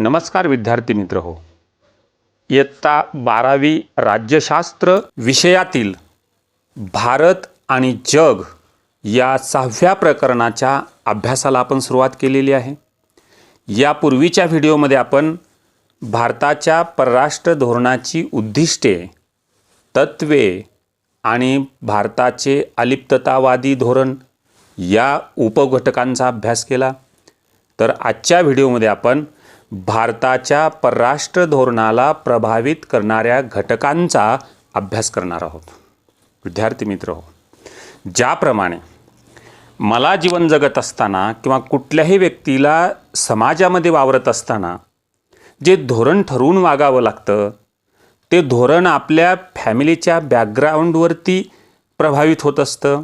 नमस्कार विद्यार्थी मित्र हो. इयत्ता बारावी राज्यशास्त्र विषयातील भारत आणि जग या सहाव्या प्रकरणाच्या अभ्यासाला आपण सुरुवात केलेली आहे. यापूर्वीच्या व्हिडिओमध्ये आपण भारताच्या परराष्ट्र धोरणाची उद्दिष्टे तत्वे आणि भारताचे अलिप्ततावादी धोरण या उपघटकांचा अभ्यास केला. तर आजच्या व्हिडिओमध्ये आपण भारताच्या परराष्ट्र धोरणाला प्रभावित करणाऱ्या घटकांचा अभ्यास करणार आहोत. विद्यार्थी मित्र हो ज्याप्रमाणे मला जीवन जगत असताना किंवा कुठल्याही व्यक्तीला समाजामध्ये वावरत असताना जे धोरण ठरवून वागावं लागतं ते धोरण आपल्या फॅमिलीच्या बॅकग्राऊंडवरती प्रभावित होत असतं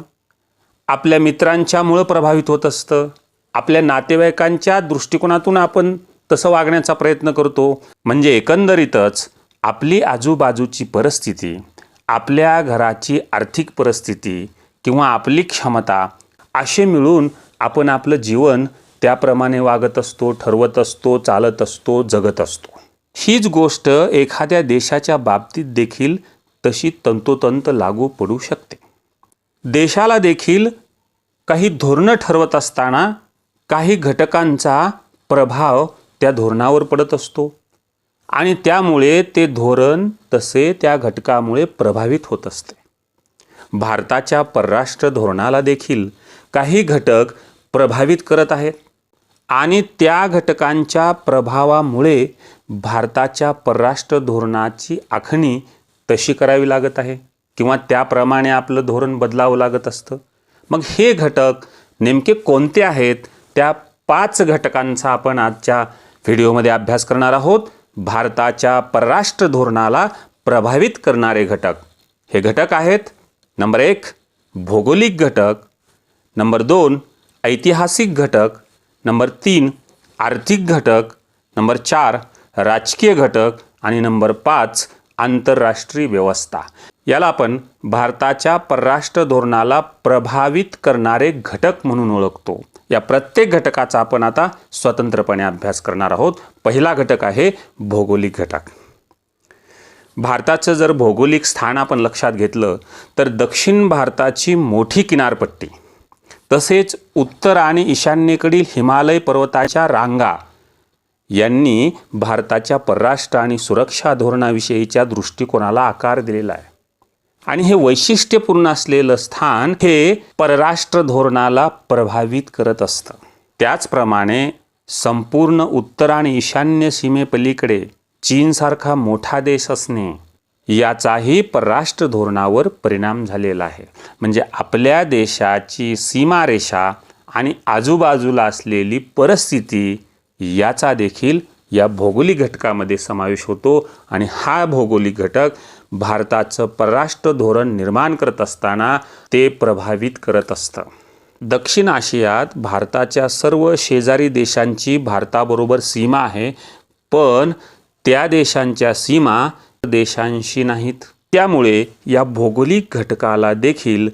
आपल्या मित्रांच्यामुळं प्रभावित होत असतं आपल्या नातेवाईकांच्या दृष्टिकोनातून आपण तसं वागण्याचा प्रयत्न करतो. म्हणजे एकंदरीतच आपली आजूबाजूची परिस्थिती आपल्या घराची आर्थिक परिस्थिती किंवा आपली क्षमता असे मिळून आपण आपलं जीवन त्याप्रमाणे वागत असतो ठरवत असतो चालत असतो जगत असतो. हीच गोष्ट एखाद्या देशाच्या बाबतीत देखील तशी तंतोतंत लागू पडू शकते. देशाला देखील काही धोरणं ठरवत असताना काही घटकांचा प्रभाव त्या धोरणावर पडत असतो. आणि त्यामुळे ते धोरण तसे त्या घटकामुळे प्रभावित होत असते. भारताच्या परराष्ट्र धोरणाला देखील काही घटक प्रभावित करत आहेत. आणि त्या घटकांच्या प्रभावामुळे भारताच्या परराष्ट्र धोरणाची आखणी तशी करावी लागत आहे. किंवा त्याप्रमाणे आपलं धोरण बदलावं लागत असतं. मग हे घटक नेमके कोणते आहेत? त्या पाच घटकांचा आपण आजच्या व्हिडिओमध्ये अभ्यास करणार आहोत भारताच्या परराष्ट्र धोरणाला प्रभावित करणारे घटक. हे घटक आहेत नंबर एक भौगोलिक घटक नंबर दोन ऐतिहासिक घटक नंबर तीन आर्थिक घटक नंबर चार राजकीय घटक आणि नंबर पाच आंतरराष्ट्रीय व्यवस्था. याला आपण भारताच्या परराष्ट्र धोरणाला प्रभावित करणारे घटक म्हणून ओळखतो. या प्रत्येक घटकाचा आपण आता स्वतंत्रपणे अभ्यास करणार आहोत. पहिला घटक आहे भौगोलिक घटक. भारताचं जर भौगोलिक स्थान आपण लक्षात घेतलं तर दक्षिण भारताची मोठी किनारपट्टी तसेच उत्तर आणि ईशान्येकडील हिमालय पर्वताच्या रांगा यांनी भारताच्या परराष्ट्र आणि सुरक्षा धोरणाविषयीच्या दृष्टिकोनाला आकार दिलेला आहे. आणि हे वैशिष्ट्यपूर्ण असलेलं स्थान हे परराष्ट्र धोरणाला प्रभावित करत असतं. त्याचप्रमाणे संपूर्ण उत्तर आणि ईशान्य सीमेपलीकडे चीनसारखा मोठा देश असणे याचाही परराष्ट्र धोरणावर परिणाम झालेला आहे. म्हणजे आपल्या देशाची सीमारेषा आणि आजूबाजूला असलेली परिस्थिती याचा देखील या भौगोलिक घटकामध्ये समावेश होतो आणि हा भौगोलिक घटक भारताचं परराष्ट्र धोरण निर्माण करत असताना ते प्रभावित करत असतं. दक्षिण आशियात भारताच्या सर्व शेजारी देशांची भारताबरोबर सीमा आहे पण त्या देशांच्या सीमा देशांशी नाहीत. त्यामुळे या भौगोलिक घटकाला देखील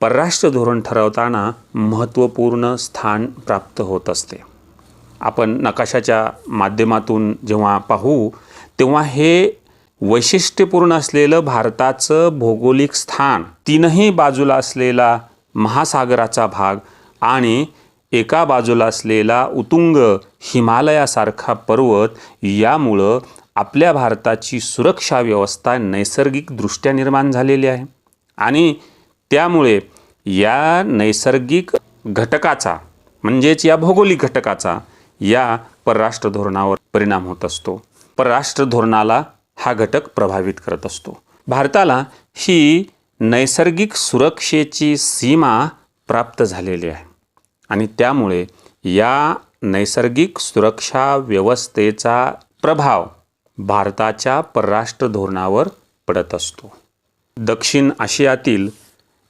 परराष्ट्र धोरण ठरवताना महत्त्वपूर्ण स्थान प्राप्त होत असते. आपण नकाशाच्या माध्यमातून जेव्हा पाहू तेव्हा हे वैशिष्ट्यपूर्ण असलेलं भारताचं भौगोलिक स्थान तीनही बाजूला असलेला महासागराचा भाग आणि एका बाजूला असलेला उतुंग हिमालयासारखा पर्वत यामुळं आपल्या भारताची सुरक्षा व्यवस्था नैसर्गिकदृष्ट्या निर्माण झालेली आहे. आणि त्यामुळे या नैसर्गिक घटकाचा म्हणजेच या भौगोलिक घटकाचा या परराष्ट्र धोरणावर परिणाम होत असतो. परराष्ट्र धोरणाला हा घटक प्रभावित करत असतो. भारताला ही नैसर्गिक सुरक्षेची सीमा प्राप्त झालेली आहे. आणि त्यामुळे या नैसर्गिक सुरक्षा व्यवस्थेचा प्रभाव भारताच्या परराष्ट्र धोरणावर पडत असतो. दक्षिण आशियातील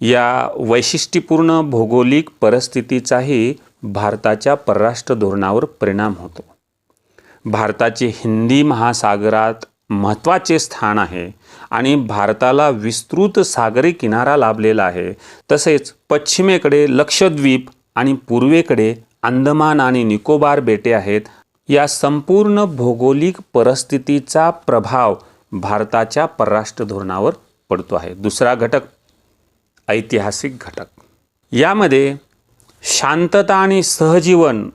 या वैशिष्ट्यपूर्ण भौगोलिक परिस्थितीचाही भारताच्या परराष्ट्र धोरणावर परिणाम होतो. भारताचे हिंदी महासागरात महत्त्वाचे स्थान आहे आणि भारताला विस्तृत सागरी किनारा लाभलेला आहे. तसेच पश्चिमेकडे लक्षद्वीप आणि पूर्वेकडे अंदमान आणि निकोबार बेटे आहेत. या संपूर्ण भौगोलिक परिस्थितीचा प्रभाव भारताच्या परराष्ट्र धोरणावर पडतो आहे. दुसरा घटक ऐतिहासिक घटक. यामध्ये शांतता आणि सहजीवन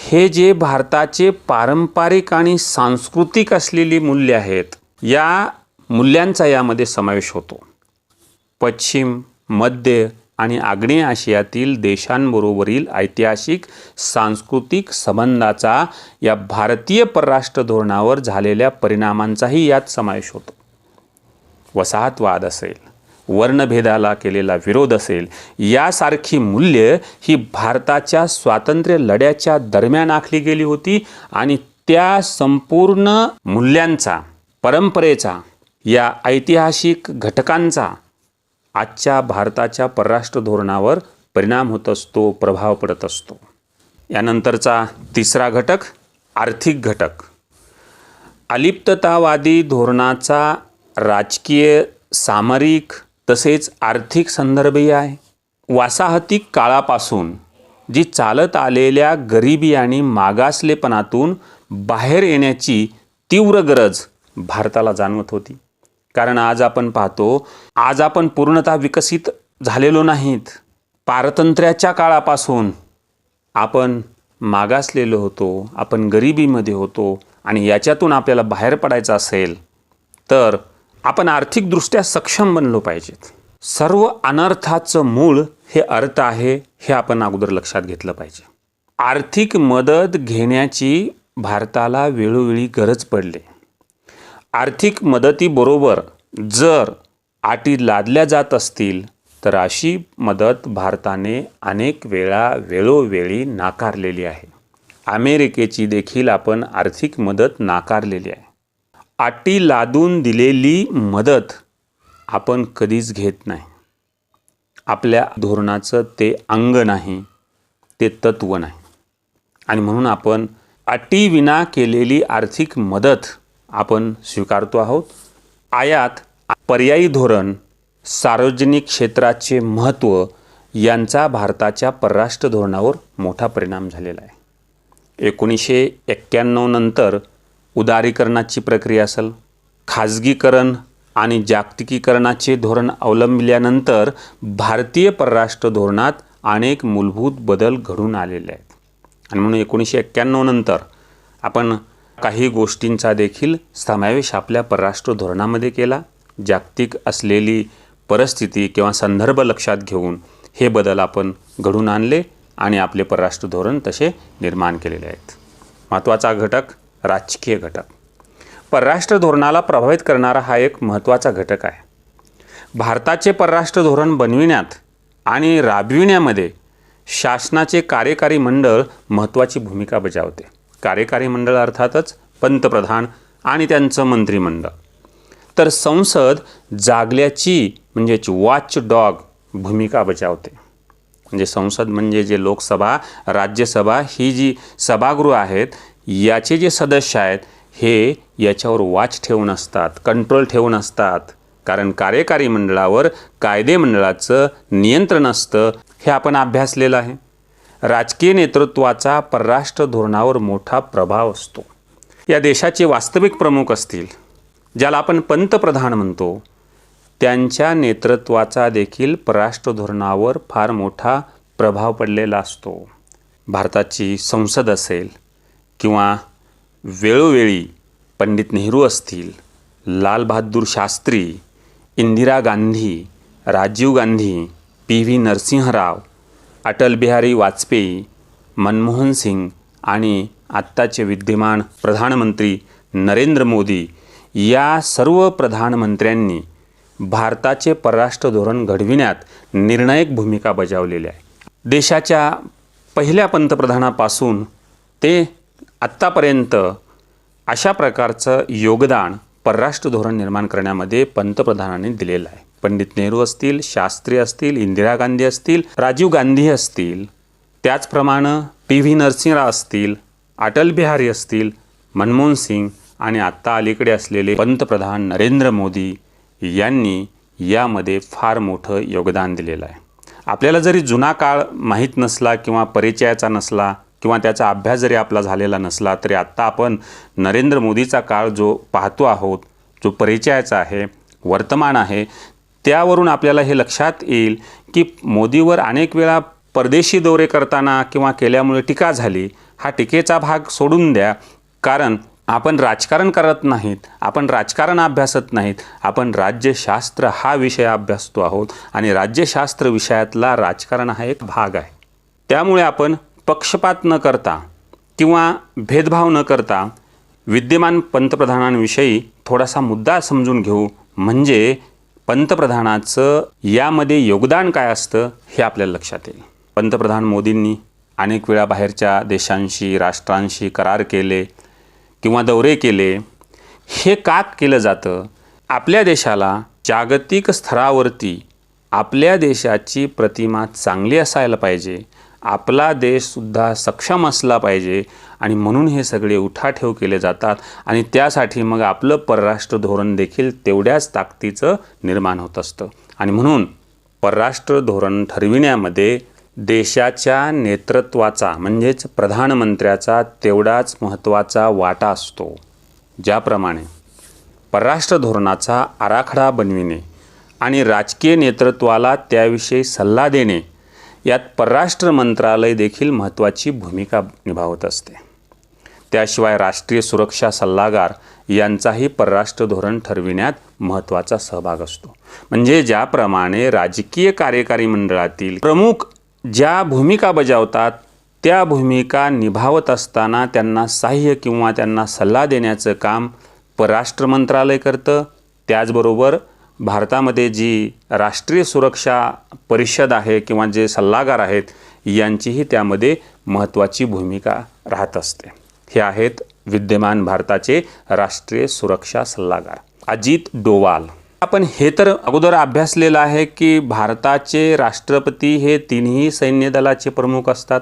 हे जे भारताचे पारंपरिक आणि सांस्कृतिक असलेली मूल्य आहेत या मूल्यांचा यामध्ये समावेश होतो. पश्चिम मध्य आणि आग्नेय आशियातील देशांबरोबरील ऐतिहासिक सांस्कृतिक संबंधाचा या भारतीय परराष्ट्र धोरणावर झालेल्या परिणामांचाही यात समावेश होतो. वसाहतवाद असेल वर्णभेदाला केलेला विरोध असेल यासारखी मूल्य ही भारताच्या स्वातंत्र्य लढ्याच्या दरम्यान आखली गेली होती आणि त्या संपूर्ण मूल्यांचा परंपरेचा या ऐतिहासिक घटकांचा आजच्या भारताच्या परराष्ट्र धोरणावर परिणाम होत असतो प्रभाव पडत असतो. यानंतरचा तिसरा घटक आर्थिक घटक. अलिप्ततावादी धोरणाचा राजकीय सामरिक तसेच आर्थिक संदर्भही आहे. वासाहतिक काळापासून जी चालत आलेल्या गरिबी आणि मागासलेपणातून बाहेर येण्याची तीव्र गरज भारताला जाणवत होती. कारण आज आपण पाहतो आज आपण पूर्णतः विकसित झालेलो नाहीत. पारतंत्र्याच्या काळापासून आपण मागासलेलो होतो आपण गरिबीमध्ये होतो आणि याच्यातून आपल्याला बाहेर पडायचं असेल तर आपण आर्थिकदृष्ट्या सक्षम बनलो पाहिजेत. सर्व अनर्थाचं मूळ हे अर्थ आहे हे आपण अगोदर लक्षात घेतलं पाहिजे. आर्थिक मदत घेण्याची भारताला वेळोवेळी गरज पडली. आर्थिक मदतीबरोबर जर अटी लादल्या जात असतील तर अशी मदत भारताने अनेक वेळा वेळोवेळी नाकारलेली आहे. अमेरिकेची देखील आपण आर्थिक मदत नाकारलेली आहे. अटी लादून दिलेली मदत आपण कधीच घेत नाही. आपल्या धोरणाचं ते अंग नाही ते तत्व नाही. आणि म्हणून आपण अटीविना केलेली आर्थिक मदत आपण स्वीकारतो आहोत. आयात पर्यायी धोरण सार्वजनिक क्षेत्राचे महत्त्व यांचा भारताच्या परराष्ट्र धोरणावर मोठा परिणाम झालेला आहे. एकोणीसशे एक्क्याण्णव नंतर उदारीकरणाची प्रक्रिया असेल खाजगीकरण आणि जागतिकीकरणाचे धोरण अवलंबल्यानंतर भारतीय परराष्ट्र धोरणात अनेक मूलभूत बदल घडून आलेले आहेत. आणि म्हणून एकोणीसशे एक्क्याण्णव नंतर आपण काही गोष्टींचा देखील समावेश आपल्या परराष्ट्र धोरणामध्ये केला. जागतिक असलेली परिस्थिती किंवा संदर्भ लक्षात घेऊन हे बदल आपण घडून आणले आणि आपले परराष्ट्र धोरण तसे निर्माण केलेले आहेत. महत्त्वाचा घटक राजकीय घटक. परराष्ट्र धोरणाला प्रभावित करणारा हा एक महत्त्वाचा घटक आहे. भारताचे परराष्ट्र धोरण बनविण्यात आणि राबविण्यामध्ये शासनाचे कार्यकारी मंडळ महत्त्वाची भूमिका बजावते. कार्यकारी मंडळ अर्थातच पंतप्रधान आणि त्यांचं मंत्रिमंडळ. तर संसद जागल्याची म्हणजेच वॉच डॉग भूमिका बजावते. म्हणजे संसद म्हणजे जे लोकसभा राज्यसभा ही जी सभागृह आहेत याचे जे सदस्य आहेत हे याच्यावर वाच ठेवून असतात कंट्रोल ठेवून असतात. कारण कार्यकारी मंडळावर कायदे मंडळाचं नियंत्रण असतं हे आपण अभ्यासलेलं आहे. राजकीय नेतृत्वाचा परराष्ट्र धोरणावर मोठा प्रभाव असतो. या देशाचे वास्तविक प्रमुख असतील ज्याला आपण पंतप्रधान म्हणतो त्यांच्या नेतृत्वाचा देखील परराष्ट्र धोरणावर फार मोठा प्रभाव पडलेला असतो. भारताची संसद असेल किंवा वेळोवेळी पंडित नेहरू असतील लालबहादूर शास्त्री इंदिरा गांधी राजीव गांधी पी व्ही नरसिंहराव अटल बिहारी वाजपेयी मनमोहन सिंग आणि आत्ताचे विद्यमान प्रधानमंत्री नरेंद्र मोदी या सर्व प्रधानमंत्र्यांनी भारताचे परराष्ट्र धोरण घडविण्यात निर्णायक भूमिका बजावलेली आहे देशाच्या पहिल्या पंतप्रधानापासून ते आत्तापर्यंत अशा प्रकारचं योगदान परराष्ट्र धोरण निर्माण करण्यामध्ये पंतप्रधानांनी दिलेलं आहे. पंडित नेहरू असतील शास्त्री असतील इंदिरा गांधी असतील राजीव गांधी असतील त्याचप्रमाणे पी व्ही नरसिंहराव असतील अटल बिहारी असतील मनमोहन सिंग आणि आत्ता अलीकडे असलेले पंतप्रधान नरेंद्र मोदी यांनी यामध्ये फार मोठं योगदान दिलेलं आहे. आपल्याला जरी जुना काळ माहीत नसला किंवा परिचयाचा नसला किंवा त्याचा अभ्यास जरी आपला झालेला नसला तरी आत्ता आपण नरेंद्र मोदीचा काळ जो पाहतो आहोत जो परिचयाचा आहे वर्तमान आहे त्यावरून आपल्याला हे लक्षात येईल की मोदीवर अनेक वेळा परदेशी दौरे करताना किंवा केल्यामुळे टीका झाली हा टीकेचा भाग सोडून द्या. कारण आपण राजकारण करत नाहीत आपण राजकारण अभ्यासत नाहीत आपण राज्यशास्त्र हा विषय अभ्यासतो आहोत आणि राज्यशास्त्र विषयातला राजकारण हा एक भाग आहे. त्यामुळे आपण पक्षपात न करता किंवा भेदभाव न करता विद्यमान पंतप्रधानांविषयी थोडासा मुद्दा समजून घेऊ. म्हणजे पंतप्रधानाचं यामध्ये योगदान काय असतं हे आपल्याला लक्षात येईल. पंतप्रधान मोदींनी अनेक वेळा बाहेरच्या देशांशी राष्ट्रांशी करार केले किंवा दौरे केले. हे का केलं जातं? आपल्या देशाला जागतिक स्तरावरती आपल्या देशाची प्रतिमा चांगली असायला पाहिजे. आपला देशसुद्धा सक्षम असला पाहिजे आणि म्हणून हे सगळे उठाठेव केले जातात आणि त्यासाठी मग आपलं परराष्ट्र धोरण देखील तेवढ्याच ताकदीचं निर्माण होत असतं. आणि म्हणून परराष्ट्र धोरण ठरविण्यामध्ये देशाच्या नेतृत्वाचा म्हणजेच प्रधानमंत्र्याचा तेवढाच महत्त्वाचा वाटा असतो. ज्याप्रमाणे परराष्ट्र धोरणाचा आराखडा बनविणे आणि राजकीय नेतृत्वाला त्याविषयी सल्ला देणे यात परराष्ट्र मंत्रालय देखील महत्त्वाची भूमिका निभावत असते. त्याशिवाय राष्ट्रीय सुरक्षा सल्लागार यांचाही परराष्ट्र धोरण ठरविण्यात महत्त्वाचा सहभाग असतो. म्हणजे ज्याप्रमाणे राजकीय कार्यकारी मंडळातील प्रमुख ज्या भूमिका बजावतात त्या भूमिका निभावत असताना त्यांना सहाय्य किंवा त्यांना सल्ला देण्याचं काम परराष्ट्र मंत्रालय करतं. त्याचबरोबर भारतामध्ये जी राष्ट्रीय सुरक्षा परिषद आहे किंवा जे सल्लागार आहेत यांचीही त्यामध्ये महत्त्वाची भूमिका राहत असते. हे आहेत विद्यमान भारताचे राष्ट्रीय सुरक्षा सल्लागार अजित डोवाल. आपण हे तर अगोदर अभ्यासलेलं आहे की भारताचे राष्ट्रपती हे तिन्ही सैन्य दलाचे प्रमुख असतात.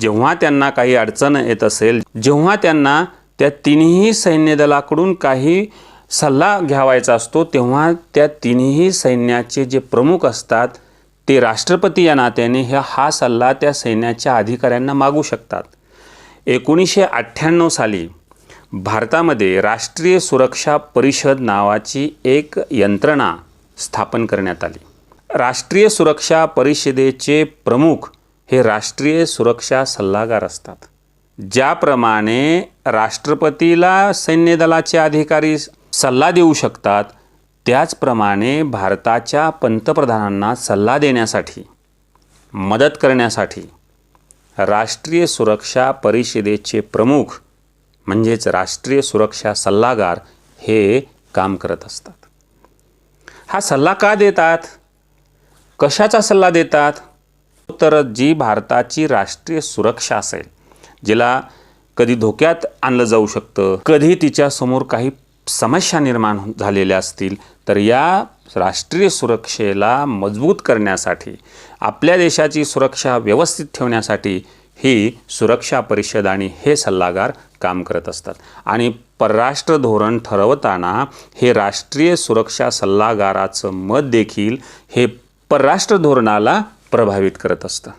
जेव्हा त्यांना काही अडचण येत असेल जेव्हा त्यांना त्या तिन्ही सैन्य दलाकडून काही सल्ला घ्यावायचा असतो तेव्हा त्या तिन्ही सैन्याचे जे प्रमुख असतात ते राष्ट्रपती या नात्याने ह्या हा सल्ला त्या सैन्याच्या अधिकाऱ्यांना मागू शकतात. एकोणीसशे अठ्ठ्याण्णव साली भारतामध्ये राष्ट्रीय सुरक्षा परिषद नावाची एक यंत्रणा स्थापन करण्यात आली. राष्ट्रीय सुरक्षा परिषदेचे प्रमुख हे राष्ट्रीय सुरक्षा सल्लागार असतात. ज्याप्रमाणे राष्ट्रपतीला सैन्य दलाचे अधिकारी सल्ला देऊ शकतात त्याचप्रमाणे भारताच्या पंतप्रधानांना सल्ला देण्यासाठी मदत करण्यासाठी. राष्ट्रीय सुरक्षा परिषदेचे प्रमुख म्हणजेच राष्ट्रीय सुरक्षा सल्लागार हे काम करत असतात. हा सल्ला का देतात? कशाचा सल्ला देतात? तर जी भारताची राष्ट्रीय सुरक्षा असेल जिला कधी धोक्यात आणलं जाऊ शकतं कधी तिच्यासमोर काही समस्या निर्माण झालेल्या असतील तर या राष्ट्रीय सुरक्षेला मजबूत करण्यासाठी आपल्या देशाची सुरक्षा व्यवस्थित ठेवण्यासाठी ही सुरक्षा परिषद आणि हे सल्लागार काम करत असतात. आणि परराष्ट्र धोरण ठरवताना हे राष्ट्रीय सुरक्षा सल्लागाराचं मत देखील हे परराष्ट्र धोरणाला प्रभावित करत असतं.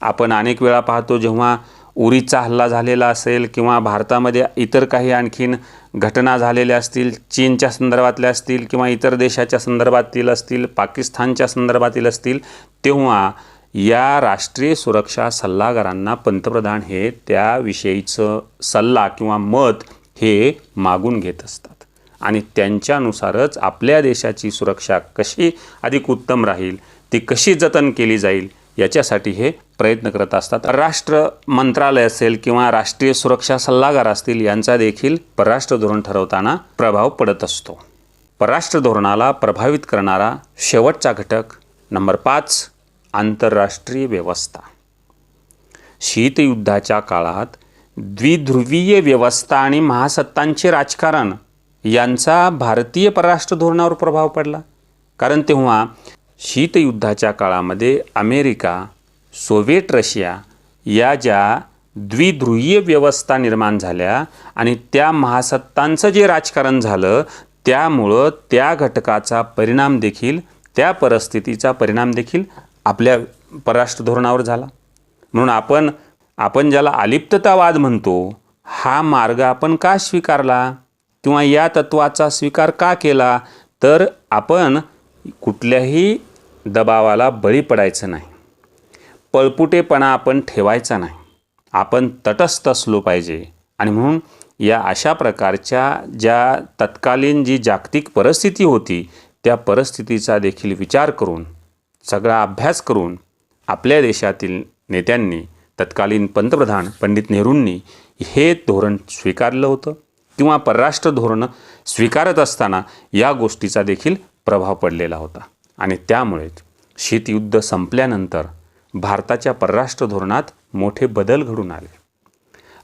आपण अनेक वेळा पाहतो जेव्हा उरीचा हल्ला झालेला असेल किंवा भारतामध्ये इतर काही आणखीन घटना झालेल्या असतील चीनच्या संदर्भातल्या असतील किंवा इतर देशाच्या संदर्भातील असतील पाकिस्तानच्या संदर्भातील असतील तेव्हा या राष्ट्रीय सुरक्षा सल्लागारांना पंतप्रधान हे त्याविषयीचं सल्ला किंवा मत हे मागून घेत असतात. आणि त्यांच्यानुसारच आपल्या देशाची सुरक्षा कशी अधिक उत्तम राहील ती कशी जतन केली जाईल याच्यासाठी हे प्रयत्न करत असतात. राष्ट्र मंत्रालय असेल किंवा राष्ट्रीय सुरक्षा सल्लागार असतील यांचा देखील परराष्ट्र धोरण ठरवताना प्रभाव पडत असतो. परराष्ट्र धोरणाला प्रभावित करणारा शेवटचा घटक नंबर पाच आंतरराष्ट्रीय व्यवस्था. शीतयुद्धाच्या काळात द्विध्रुवीय व्यवस्था आणि महासत्तांचे राजकारण यांचा भारतीय परराष्ट्र धोरणावर प्रभाव पडला. कारण तेव्हा शीतयुद्धाच्या काळामध्ये अमेरिका सोव्हिएट रशिया या ज्या द्विध्रुवीय व्यवस्था निर्माण झाल्या आणि त्या महासत्तांचं जे राजकारण झालं त्यामुळं त्या घटकाचा परिणाम देखील त्या परिस्थितीचा परिणाम देखील आपल्या परराष्ट्र धोरणावर झाला. म्हणून आपण आपण ज्याला अलिप्ततावाद म्हणतो हा मार्ग आपण का स्वीकारला? किंवा या तत्वाचा स्वीकार का केला? तर आपण कुठल्याही दबावाला बळी पडायचं नाही. पळपुटेपणा आपण ठेवायचा नाही. आपण तटस्थ असलो पाहिजे. आणि म्हणून या अशा प्रकारच्या ज्या तत्कालीन जी जागतिक परिस्थिती होती त्या परिस्थितीचा देखील विचार करून सगळा अभ्यास करून आपल्या देशातील नेत्यांनी तत्कालीन पंतप्रधान पंडित नेहरूंनी हे धोरण स्वीकारलं होतं किंवा परराष्ट्र धोरणं स्वीकारत असताना या गोष्टीचा देखील प्रभाव पडलेला होता. आणि त्यामुळेच शीतयुद्ध संपल्यानंतर भारताच्या परराष्ट्र धोरणात मोठे बदल घडून आले.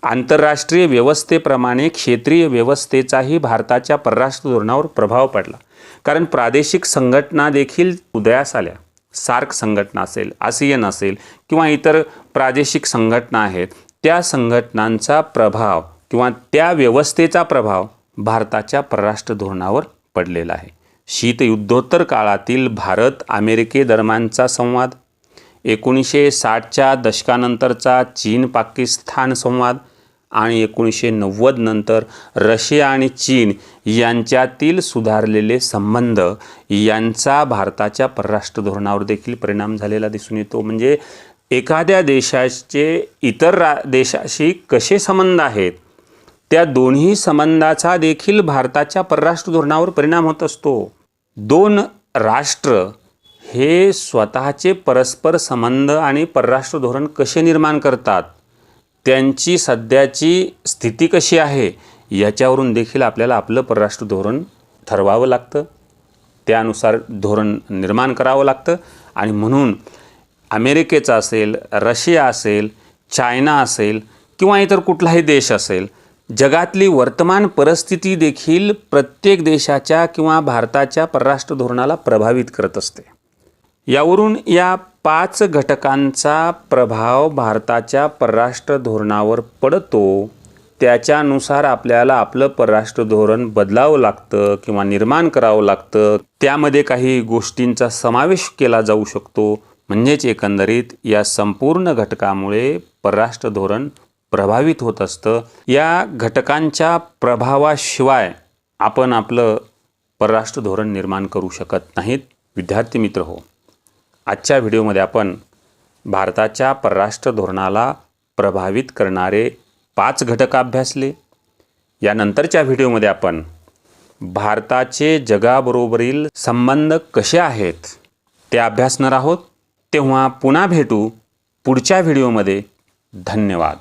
आंतरराष्ट्रीय व्यवस्थेप्रमाणे क्षेत्रीय व्यवस्थेचाही भारताच्या परराष्ट्र धोरणावर प्रभाव पडला. कारण प्रादेशिक संघटना देखील उदयास आल्या. सार्क संघटना असेल आसियन असेल किंवा इतर प्रादेशिक संघटना आहेत त्या संघटनांचा प्रभाव किंवा त्या व्यवस्थेचा प्रभाव भारताच्या परराष्ट्र धोरणावर पडलेला आहे. शीतयुद्धोत्तर काळातील भारत अमेरिकेदरम्यानचा संवाद. एकोणीसशे साठच्या दशकानंतरचा चीन पाकिस्तान संवाद आणि एकोणीसशे नव्वद नंतर रशिया आणि चीन यांच्यातील सुधारलेले संबंध यांचा भारताच्या परराष्ट्र धोरणावर देखील परिणाम झालेला दिसून येतो. म्हणजे एखाद्या देशाचे इतर रा देशाशी कसे संबंध आहेत? त्या दोन्ही संबंधाचा देखील भारताच्या परराष्ट्र धोरणावर परिणाम होत असतो. दोन राष्ट्र हे स्वतःचे परस्पर संबंध आणि परराष्ट्र धोरण कसे निर्माण करतात त्यांची सध्याची स्थिती कशी आहे याच्यावरून देखील आपल्याला आपलं परराष्ट्र धोरण ठरवावं लागतं. त्यानुसार धोरण निर्माण करावं लागतं आणि म्हणून अमेरिकेचा असेल रशिया असेल चायना असेल किंवा इतर कुठलाही देश असेल जगातली वर्तमान परिस्थिती देखील प्रत्येक देशाच्या किंवा भारताच्या परराष्ट्र धोरणाला प्रभावित करत असते. यावरून या पाच घटकांचा प्रभाव भारताच्या परराष्ट्र धोरणावर पडतो. त्याच्यानुसार आपल्याला आपलं परराष्ट्र धोरण बदलावं लागतं किंवा निर्माण करावं लागतं. त्यामध्ये काही गोष्टींचा समावेश केला जाऊ शकतो. म्हणजेच एकंदरीत या संपूर्ण घटकामुळे परराष्ट्र धोरण प्रभावित होत असतं. या घटकांच्या प्रभावाशिवाय आपण आपलं परराष्ट्र धोरण निर्माण करू शकत नाहीत. विद्यार्थी मित्र हो आजच्या व्हिडिओमध्ये आपण भारताच्या परराष्ट्र धोरणाला प्रभावित करणारे पाच घटक अभ्यासले. यानंतरच्या व्हिडिओमध्ये आपण भारताचे जगाबरोबरील संबंध कसे आहेत ते अभ्यासणार आहोत. तेव्हा पुन्हा भेटू पुढच्या व्हिडिओमध्ये. धन्यवाद.